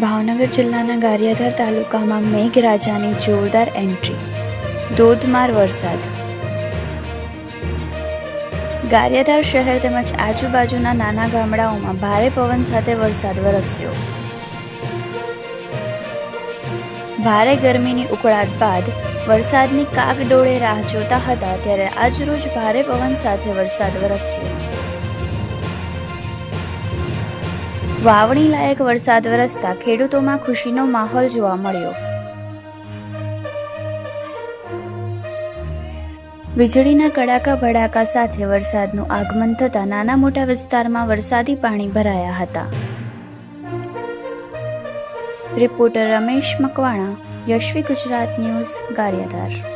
ભાવનગર જિલ્લાના ગારિયાધાર તાલુકામાં મેઘરાજાની જોરદાર એન્ટ્રી. ધોધમાર વરસાદ. ગારિયાધાર શહેર તેમજ આજુબાજુના નાના ગામડાઓમાં ભારે પવન સાથે વરસાદ વરસ્યો. ભારે ગરમીની ઉકળાટ બાદ વરસાદની કાગડોળે રાહ જોતા હતા, ત્યારે આજરોજ ભારે પવન સાથે વરસાદ વરસ્યો. વાવણી લાયક વરસાદ વરસતા ખેડૂતોમાં ખુશીનો માહોલ જોવા મળ્યો. વીજળીના કડાકા ભડાકા સાથે વરસાદનું આગમન થતાં નાના મોટા વિસ્તારમાં વરસાદી પાણી ભરાયા હતા. Reporter Ramesh Makwana, Yashvi Gujarat news, Gariyadhar.